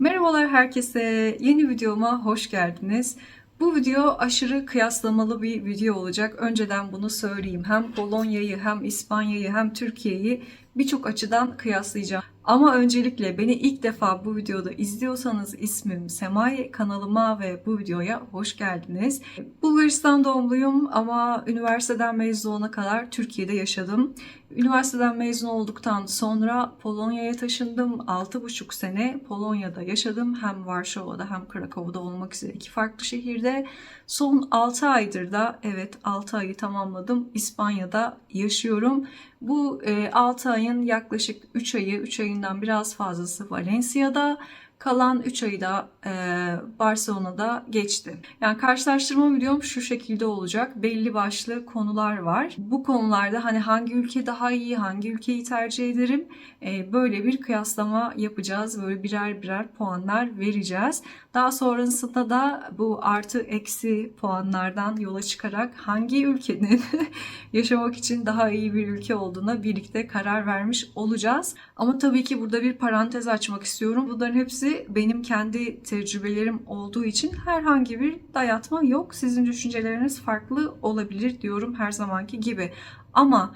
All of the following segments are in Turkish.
Merhabalar herkese. Yeni videoma hoş geldiniz. Bu video aşırı kıyaslamalı bir video olacak. Önceden bunu söyleyeyim. Hem Polonya'yı hem İspanya'yı hem Türkiye'yi birçok açıdan kıyaslayacağım. Ama öncelikle beni ilk defa bu videoda izliyorsanız ismim Semay. Kanalıma ve bu videoya hoş geldiniz. Bulgaristan doğumluyum ama üniversiteden mezun olana kadar Türkiye'de yaşadım. Üniversiteden mezun olduktan sonra Polonya'ya taşındım. 6,5 sene Polonya'da yaşadım. Hem Varşova'da hem Krakow'da olmak üzere iki farklı şehirde. Son 6 aydır da evet 6 ayı tamamladım. İspanya'da yaşıyorum. Bu 6 ayın yaklaşık 3 ayı, 3 ayından biraz fazlası Valencia'da. Kalan 3 ayı da e, Barcelona'da geçti. Yani karşılaştırma videom şu şekilde olacak. Belli başlı konular var. Bu konularda hani hangi ülke daha iyi, hangi ülkeyi tercih ederim? E, böyle bir kıyaslama yapacağız. Böyle birer birer puanlar vereceğiz. Daha sonrasında da bu artı eksi puanlardan yola çıkarak hangi ülkenin yaşamak için daha iyi bir ülke olduğuna birlikte karar vermiş olacağız. Ama tabii ki burada bir parantez açmak istiyorum. Bunların hepsi benim kendi tecrübelerim olduğu için herhangi bir dayatma yok. Sizin düşünceleriniz farklı olabilir diyorum her zamanki gibi. Ama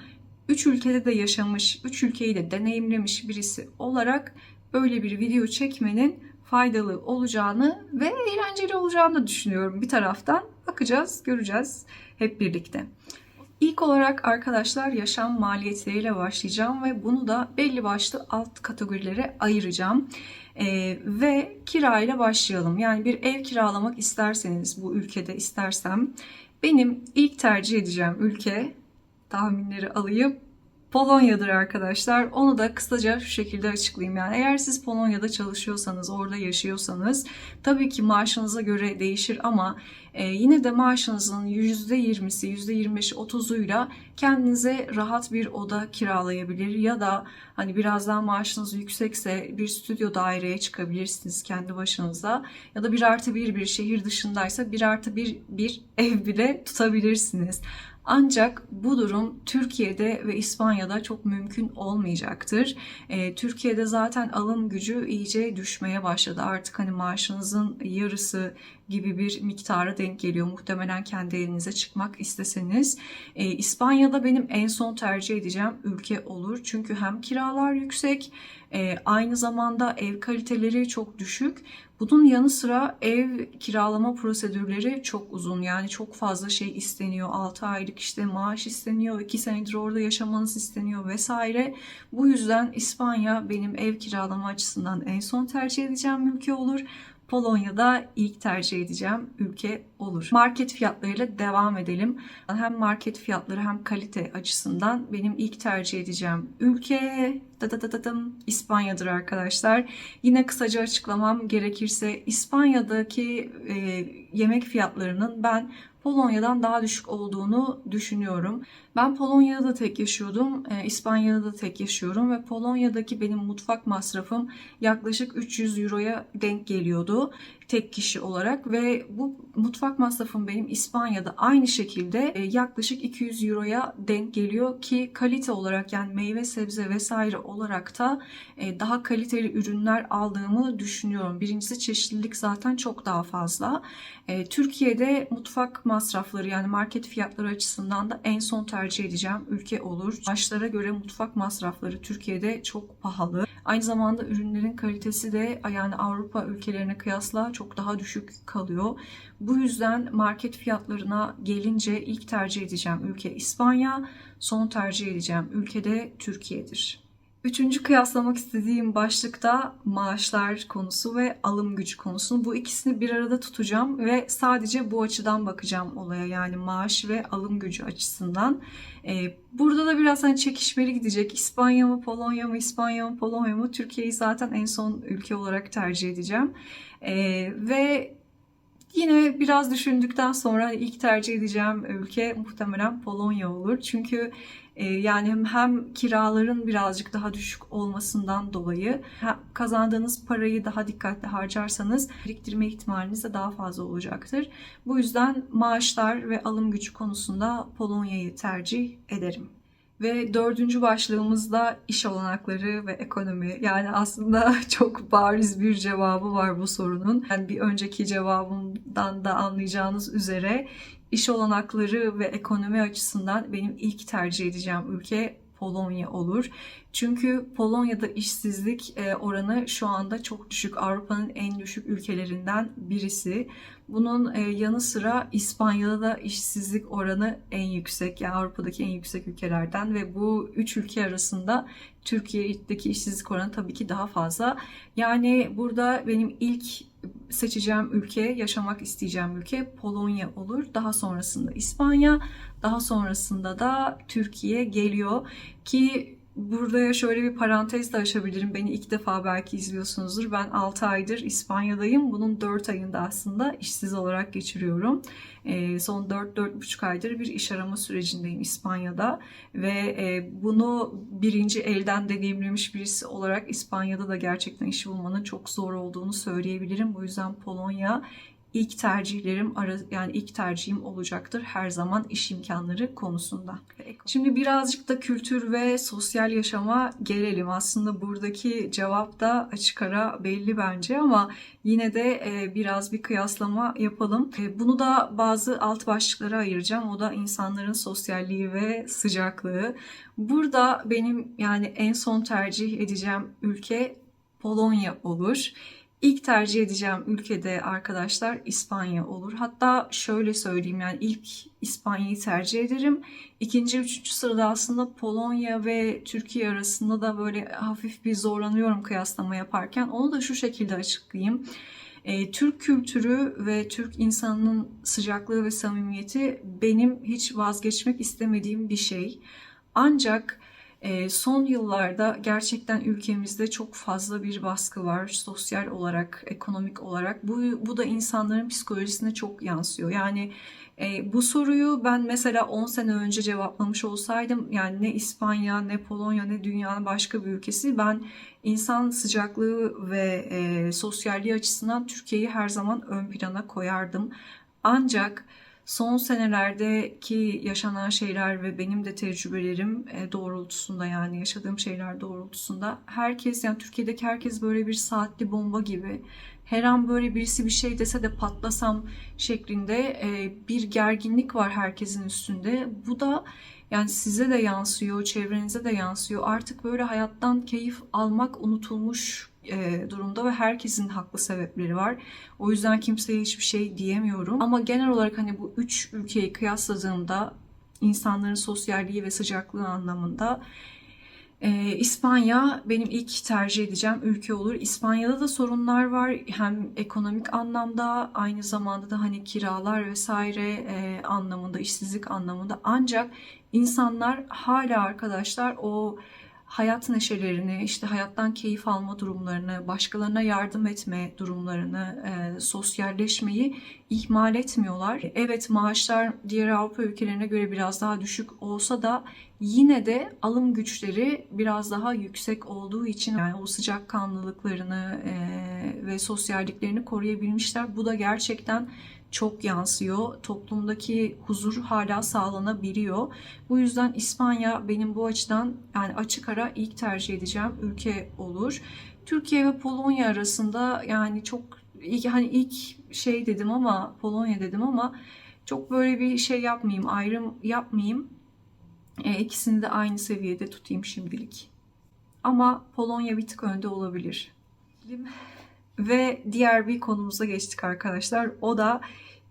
3 ülkede de yaşamış, 3 ülkeyi de deneyimlemiş birisi olarak böyle bir video çekmenin faydalı olacağını ve eğlenceli olacağını düşünüyorum bir taraftan. Bakacağız, göreceğiz hep birlikte. İlk olarak arkadaşlar yaşam maliyetleriyle başlayacağım ve bunu da belli başlı alt kategorilere ayıracağım. Ee, ve kirayla başlayalım. Yani bir ev kiralamak isterseniz bu ülkede istersem benim ilk tercih edeceğim ülke tahminleri alayım Polonya'dır arkadaşlar. Onu da kısaca şu şekilde açıklayayım. Yani eğer siz Polonya'da çalışıyorsanız, orada yaşıyorsanız tabii ki maaşınıza göre değişir ama e, yine de maaşınızın %20'si, %25'i, 30'uyla kendinize rahat bir oda kiralayabilir ya da hani biraz daha maaşınız yüksekse bir stüdyo daireye çıkabilirsiniz kendi başınıza ya da bir artı bir bir şehir dışındaysa bir artı bir bir ev bile tutabilirsiniz. Ancak bu durum Türkiye'de ve İspanya'da çok mümkün olmayacaktır. E, Türkiye'de zaten alım gücü iyice düşmeye başladı. Artık hani maaşınızın yarısı gibi bir miktara denk geliyor. Muhtemelen kendi evinize çıkmak isteseniz. E, İspanya'da benim en son tercih edeceğim ülke olur. Çünkü hem kiralar yüksek, e, aynı zamanda ev kaliteleri çok düşük. Bunun yanı sıra ev kiralama prosedürleri çok uzun. Yani çok fazla şey isteniyor. 6 aylık işte maaş isteniyor. 2 senedir orada yaşamanız isteniyor vesaire. Bu yüzden İspanya benim ev kiralama açısından en son tercih edeceğim ülke olur. Polonya'da ilk tercih edeceğim ülke olur. Market fiyatlarıyla devam edelim. Hem market fiyatları hem kalite açısından benim ilk tercih edeceğim ülke İspanya'dır arkadaşlar. Yine kısaca açıklamam gerekirse İspanya'daki e, yemek fiyatlarının ben Polonya'dan daha düşük olduğunu düşünüyorum. Ben Polonya'da da tek yaşıyordum, e, İspanya'da da tek yaşıyorum ve Polonya'daki benim mutfak masrafım yaklaşık 300 euroya denk geliyordu tek kişi olarak ve bu mutfak masrafım benim İspanya'da aynı şekilde e, yaklaşık 200 euroya denk geliyor ki kalite olarak yani meyve sebze vesaire olarak da e, daha kaliteli ürünler aldığımı düşünüyorum. Birincisi çeşitlilik zaten çok daha fazla. E, Türkiye'de mutfak masrafları yani market fiyatları açısından da en son tercih edeceğim ülke olur. Başlara göre mutfak masrafları Türkiye'de çok pahalı. Aynı zamanda ürünlerin kalitesi de yani Avrupa ülkelerine kıyasla çok daha düşük kalıyor. Bu yüzden market fiyatlarına gelince ilk tercih edeceğim ülke İspanya, son tercih edeceğim ülke de Türkiye'dir. Üçüncü kıyaslamak istediğim başlıkta maaşlar konusu ve alım gücü konusu. Bu ikisini bir arada tutacağım ve sadece bu açıdan bakacağım olaya yani maaş ve alım gücü açısından. Ee, burada da biraz hani çekişmeli gidecek. İspanya mı Polonya mı İspanya mı Polonya mı Türkiye'yi zaten en son ülke olarak tercih edeceğim. Ee, ve Yine biraz düşündükten sonra ilk tercih edeceğim ülke muhtemelen Polonya olur. Çünkü e, yani hem kiraların birazcık daha düşük olmasından dolayı kazandığınız parayı daha dikkatli harcarsanız biriktirme ihtimaliniz de daha fazla olacaktır. Bu yüzden maaşlar ve alım gücü konusunda Polonya'yı tercih ederim. Ve dördüncü başlığımızda iş olanakları ve ekonomi. Yani aslında çok bariz bir cevabı var bu sorunun. Yani bir önceki cevabımdan da anlayacağınız üzere iş olanakları ve ekonomi açısından benim ilk tercih edeceğim ülke Polonya olur. Çünkü Polonya'da işsizlik e, oranı şu anda çok düşük. Avrupa'nın en düşük ülkelerinden birisi. Bunun e, yanı sıra İspanya'da da işsizlik oranı en yüksek. Yani Avrupa'daki en yüksek ülkelerden ve bu üç ülke arasında Türkiye'deki işsizlik oranı tabii ki daha fazla. Yani burada benim ilk seçeceğim ülke, yaşamak isteyeceğim ülke Polonya olur. Daha sonrasında İspanya, daha sonrasında da Türkiye geliyor ki Burada şöyle bir parantez de açabilirim. Beni ilk defa belki izliyorsunuzdur. Ben 6 aydır İspanya'dayım. Bunun 4 ayında aslında işsiz olarak geçiriyorum. E, son 4-4,5 aydır bir iş arama sürecindeyim İspanya'da. Ve e, bunu birinci elden deneyimlemiş birisi olarak İspanya'da da gerçekten iş bulmanın çok zor olduğunu söyleyebilirim. Bu yüzden Polonya ilk tercihlerim yani ilk tercihim olacaktır her zaman iş imkanları konusunda. Şimdi birazcık da kültür ve sosyal yaşama gelelim. Aslında buradaki cevap da açık ara belli bence ama yine de e, biraz bir kıyaslama yapalım. E, bunu da bazı alt başlıklara ayıracağım. O da insanların sosyalliği ve sıcaklığı. Burada benim yani en son tercih edeceğim ülke Polonya olur. İlk tercih edeceğim ülkede arkadaşlar İspanya olur. Hatta şöyle söyleyeyim yani ilk İspanya'yı tercih ederim. İkinci, üçüncü sırada aslında Polonya ve Türkiye arasında da böyle hafif bir zorlanıyorum kıyaslama yaparken. Onu da şu şekilde açıklayayım. E, Türk kültürü ve Türk insanının sıcaklığı ve samimiyeti benim hiç vazgeçmek istemediğim bir şey. Ancak son yıllarda gerçekten ülkemizde çok fazla bir baskı var sosyal olarak, ekonomik olarak. Bu, bu da insanların psikolojisine çok yansıyor. Yani e, bu soruyu ben mesela 10 sene önce cevaplamış olsaydım yani ne İspanya, ne Polonya, ne dünyanın başka bir ülkesi ben insan sıcaklığı ve e, sosyalliği açısından Türkiye'yi her zaman ön plana koyardım. Ancak son senelerdeki yaşanan şeyler ve benim de tecrübelerim e, doğrultusunda yani yaşadığım şeyler doğrultusunda herkes yani Türkiye'deki herkes böyle bir saatli bomba gibi her an böyle birisi bir şey dese de patlasam şeklinde e, bir gerginlik var herkesin üstünde. Bu da yani size de yansıyor, çevrenize de yansıyor. Artık böyle hayattan keyif almak unutulmuş e, durumda ve herkesin haklı sebepleri var. O yüzden kimseye hiçbir şey diyemiyorum. Ama genel olarak hani bu üç ülkeyi kıyasladığımda insanların sosyalliği ve sıcaklığı anlamında ee, İspanya benim ilk tercih edeceğim ülke olur. İspanya'da da sorunlar var. Hem ekonomik anlamda aynı zamanda da hani kiralar vesaire e, anlamında, işsizlik anlamında. Ancak insanlar hala arkadaşlar o hayat neşelerini, işte hayattan keyif alma durumlarını, başkalarına yardım etme durumlarını, e, sosyalleşmeyi ihmal etmiyorlar. Evet maaşlar diğer Avrupa ülkelerine göre biraz daha düşük olsa da yine de alım güçleri biraz daha yüksek olduğu için yani o sıcakkanlılıklarını e, ve sosyalliklerini koruyabilmişler. Bu da gerçekten çok yansıyor. Toplumdaki huzur hala sağlanabiliyor. Bu yüzden İspanya benim bu açıdan yani açık ara ilk tercih edeceğim ülke olur. Türkiye ve Polonya arasında yani çok ilk hani ilk şey dedim ama Polonya dedim ama çok böyle bir şey yapmayayım, ayrım yapmayayım. E, ikisini de aynı seviyede tutayım şimdilik. Ama Polonya bir tık önde olabilir. Ve diğer bir konumuza geçtik arkadaşlar. O da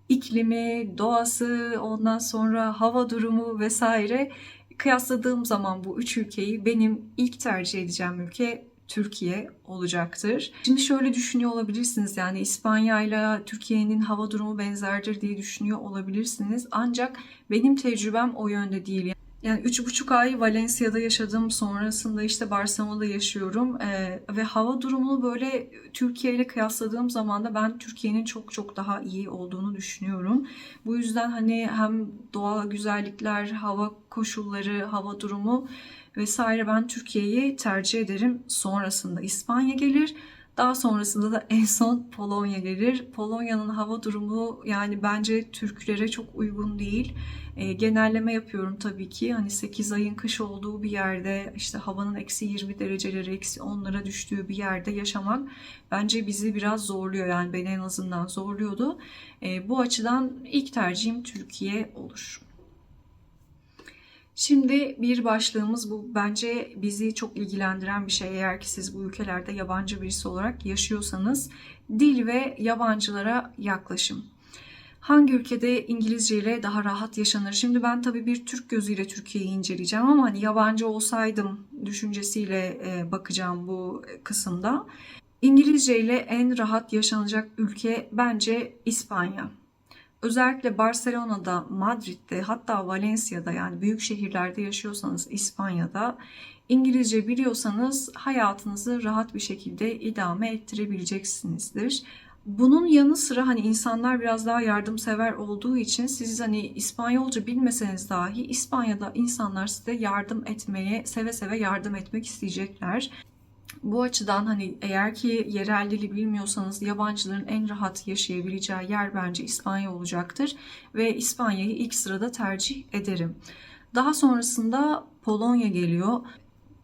iklimi, doğası, ondan sonra hava durumu vesaire kıyasladığım zaman bu üç ülkeyi benim ilk tercih edeceğim ülke Türkiye olacaktır. Şimdi şöyle düşünüyor olabilirsiniz yani İspanya ile Türkiye'nin hava durumu benzerdir diye düşünüyor olabilirsiniz. Ancak benim tecrübem o yönde değil. Yani üç buçuk ay Valencia'da yaşadım. Sonrasında işte Barcelona'da yaşıyorum. Ee, ve hava durumunu böyle Türkiye ile kıyasladığım zaman da ben Türkiye'nin çok çok daha iyi olduğunu düşünüyorum. Bu yüzden hani hem doğal güzellikler, hava koşulları, hava durumu vesaire ben Türkiye'yi tercih ederim. Sonrasında İspanya gelir. Daha sonrasında da en son Polonya gelir. Polonya'nın hava durumu yani bence Türklere çok uygun değil. E, genelleme yapıyorum tabii ki. Hani 8 ayın kış olduğu bir yerde işte havanın eksi 20 dereceleri, eksi 10'lara düştüğü bir yerde yaşamak bence bizi biraz zorluyor. Yani beni en azından zorluyordu. E, bu açıdan ilk tercihim Türkiye olur. Şimdi bir başlığımız bu. Bence bizi çok ilgilendiren bir şey. Eğer ki siz bu ülkelerde yabancı birisi olarak yaşıyorsanız dil ve yabancılara yaklaşım. Hangi ülkede İngilizce ile daha rahat yaşanır? Şimdi ben tabii bir Türk gözüyle Türkiye'yi inceleyeceğim ama hani yabancı olsaydım düşüncesiyle e, bakacağım bu kısımda. İngilizce ile en rahat yaşanacak ülke bence İspanya. Özellikle Barcelona'da, Madrid'de hatta Valencia'da yani büyük şehirlerde yaşıyorsanız İspanya'da İngilizce biliyorsanız hayatınızı rahat bir şekilde idame ettirebileceksinizdir. Bunun yanı sıra hani insanlar biraz daha yardımsever olduğu için siz hani İspanyolca bilmeseniz dahi İspanya'da insanlar size yardım etmeye, seve seve yardım etmek isteyecekler. Bu açıdan hani eğer ki yerel dili bilmiyorsanız yabancıların en rahat yaşayabileceği yer bence İspanya olacaktır ve İspanya'yı ilk sırada tercih ederim. Daha sonrasında Polonya geliyor.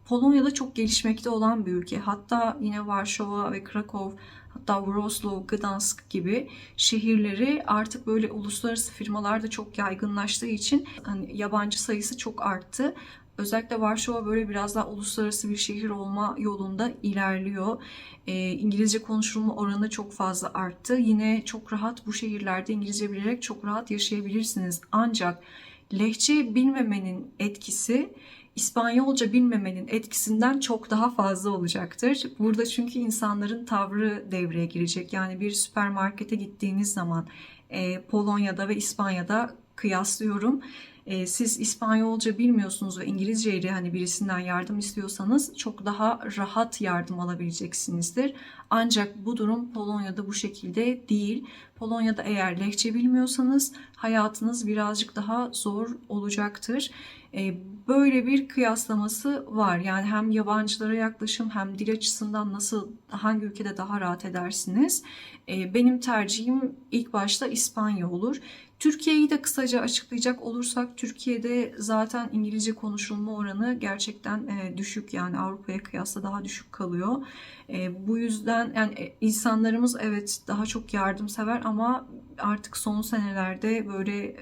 Polonya'da çok gelişmekte olan bir ülke. Hatta yine Varşova ve Krakow hatta Wrocław, Gdansk gibi şehirleri artık böyle uluslararası firmalarda çok yaygınlaştığı için hani yabancı sayısı çok arttı. Özellikle Varşova böyle biraz daha uluslararası bir şehir olma yolunda ilerliyor. E, İngilizce konuşulma oranı çok fazla arttı. Yine çok rahat bu şehirlerde İngilizce bilerek çok rahat yaşayabilirsiniz. Ancak lehçe bilmemenin etkisi İspanyolca bilmemenin etkisinden çok daha fazla olacaktır. Burada çünkü insanların tavrı devreye girecek. Yani bir süpermarkete gittiğiniz zaman e, Polonya'da ve İspanya'da kıyaslıyorum. E, siz İspanyolca bilmiyorsunuz ve İngilizce ile hani birisinden yardım istiyorsanız çok daha rahat yardım alabileceksinizdir. Ancak bu durum Polonya'da bu şekilde değil. Polonya'da eğer lehçe bilmiyorsanız hayatınız birazcık daha zor olacaktır. E, böyle bir kıyaslaması var. Yani hem yabancılara yaklaşım hem dil açısından nasıl hangi ülkede daha rahat edersiniz? E, benim tercihim ilk başta İspanya olur. Türkiye'yi de kısaca açıklayacak olursak Türkiye'de zaten İngilizce konuşulma oranı gerçekten e, düşük yani Avrupa'ya kıyasla daha düşük kalıyor. Bu yüzden yani insanlarımız evet daha çok yardımsever ama artık son senelerde böyle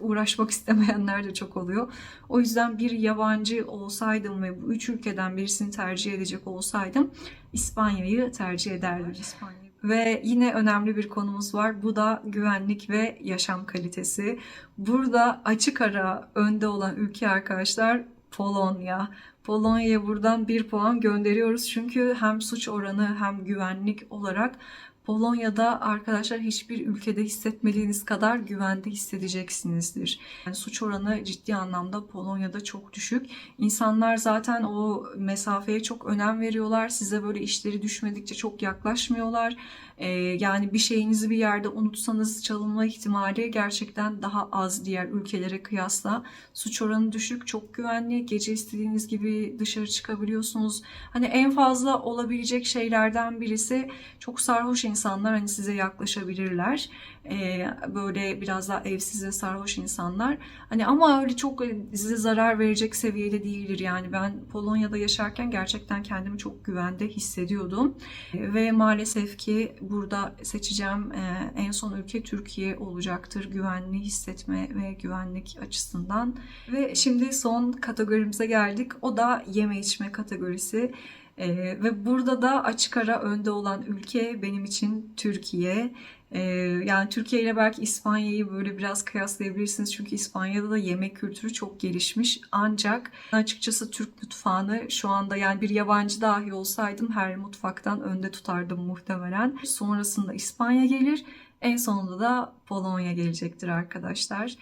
uğraşmak istemeyenler de çok oluyor. O yüzden bir yabancı olsaydım ve bu üç ülkeden birisini tercih edecek olsaydım İspanya'yı tercih ederdim. İspanya. Ve yine önemli bir konumuz var. Bu da güvenlik ve yaşam kalitesi. Burada açık ara önde olan ülke arkadaşlar Polonya. Polonya'ya buradan bir puan gönderiyoruz. Çünkü hem suç oranı hem güvenlik olarak Polonya'da arkadaşlar hiçbir ülkede hissetmediğiniz kadar güvende hissedeceksinizdir. Yani suç oranı ciddi anlamda Polonya'da çok düşük. İnsanlar zaten o mesafeye çok önem veriyorlar. Size böyle işleri düşmedikçe çok yaklaşmıyorlar. Ee, yani bir şeyinizi bir yerde unutsanız çalınma ihtimali gerçekten daha az diğer ülkelere kıyasla. Suç oranı düşük, çok güvenli. Gece istediğiniz gibi dışarı çıkabiliyorsunuz. Hani en fazla olabilecek şeylerden birisi çok sarhoş insanlar hani size yaklaşabilirler. Ee, böyle biraz daha evsiz ve sarhoş insanlar. Hani ama öyle çok size zarar verecek seviyede değildir. Yani ben Polonya'da yaşarken gerçekten kendimi çok güvende hissediyordum. Ee, ve maalesef ki burada seçeceğim e, en son ülke Türkiye olacaktır. Güvenli hissetme ve güvenlik açısından. Ve şimdi son kategorimize geldik. O da yeme içme kategorisi. Ee, ve burada da açık ara önde olan ülke benim için Türkiye. Ee, yani Türkiye ile belki İspanya'yı böyle biraz kıyaslayabilirsiniz. Çünkü İspanya'da da yemek kültürü çok gelişmiş. Ancak açıkçası Türk mutfağını şu anda yani bir yabancı dahi olsaydım her mutfaktan önde tutardım muhtemelen. Sonrasında İspanya gelir. En sonunda da Polonya gelecektir arkadaşlar.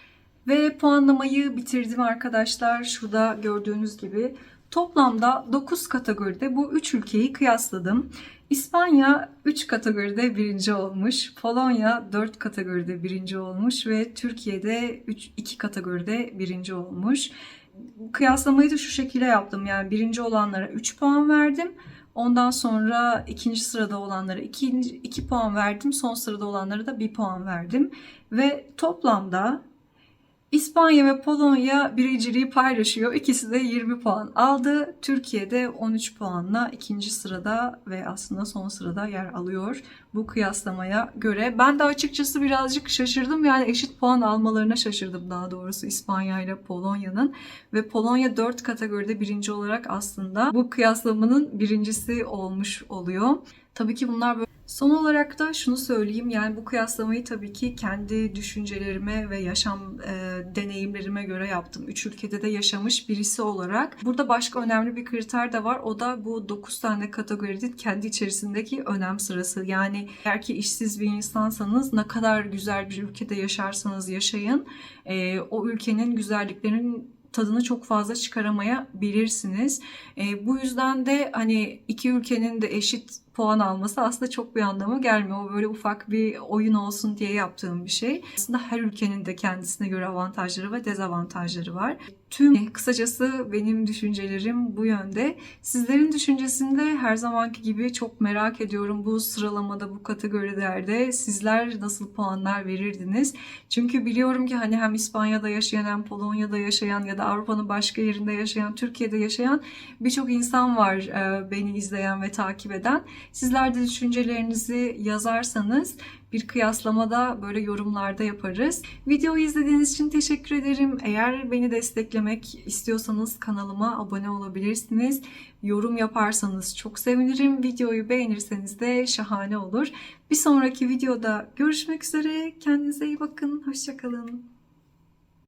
Ve puanlamayı bitirdim arkadaşlar. Şurada gördüğünüz gibi Toplamda 9 kategoride bu 3 ülkeyi kıyasladım. İspanya 3 kategoride birinci olmuş, Polonya 4 kategoride birinci olmuş ve Türkiye'de 3, 2 kategoride birinci olmuş. Kıyaslamayı da şu şekilde yaptım. Yani birinci olanlara 3 puan verdim. Ondan sonra ikinci sırada olanlara 2 2 puan verdim. Son sırada olanlara da 1 puan verdim. Ve toplamda İspanya ve Polonya birinciliği paylaşıyor. İkisi de 20 puan aldı. Türkiye de 13 puanla ikinci sırada ve aslında son sırada yer alıyor bu kıyaslamaya göre. Ben de açıkçası birazcık şaşırdım. Yani eşit puan almalarına şaşırdım daha doğrusu İspanya ile Polonya'nın. Ve Polonya 4 kategoride birinci olarak aslında bu kıyaslamanın birincisi olmuş oluyor. Tabii ki bunlar böyle Son olarak da şunu söyleyeyim yani bu kıyaslamayı tabii ki kendi düşüncelerime ve yaşam e, deneyimlerime göre yaptım. Üç ülkede de yaşamış birisi olarak. Burada başka önemli bir kriter de var. O da bu 9 tane kategorinin kendi içerisindeki önem sırası. Yani eğer ki işsiz bir insansanız ne kadar güzel bir ülkede yaşarsanız yaşayın e, o ülkenin güzelliklerinin tadını çok fazla çıkaramayabilirsiniz. E, bu yüzden de hani iki ülkenin de eşit puan alması aslında çok bir anlamı gelmiyor. O böyle ufak bir oyun olsun diye yaptığım bir şey. Aslında her ülkenin de kendisine göre avantajları ve dezavantajları var. Tüm kısacası benim düşüncelerim bu yönde. Sizlerin düşüncesinde her zamanki gibi çok merak ediyorum bu sıralamada bu kategorilerde sizler nasıl puanlar verirdiniz? Çünkü biliyorum ki hani hem İspanya'da yaşayan hem Polonya'da yaşayan ya da Avrupa'nın başka yerinde yaşayan, Türkiye'de yaşayan birçok insan var e, beni izleyen ve takip eden. Sizler de düşüncelerinizi yazarsanız bir kıyaslamada böyle yorumlarda yaparız. Videoyu izlediğiniz için teşekkür ederim. Eğer beni desteklemek istiyorsanız kanalıma abone olabilirsiniz. Yorum yaparsanız çok sevinirim. Videoyu beğenirseniz de şahane olur. Bir sonraki videoda görüşmek üzere. Kendinize iyi bakın. Hoşçakalın.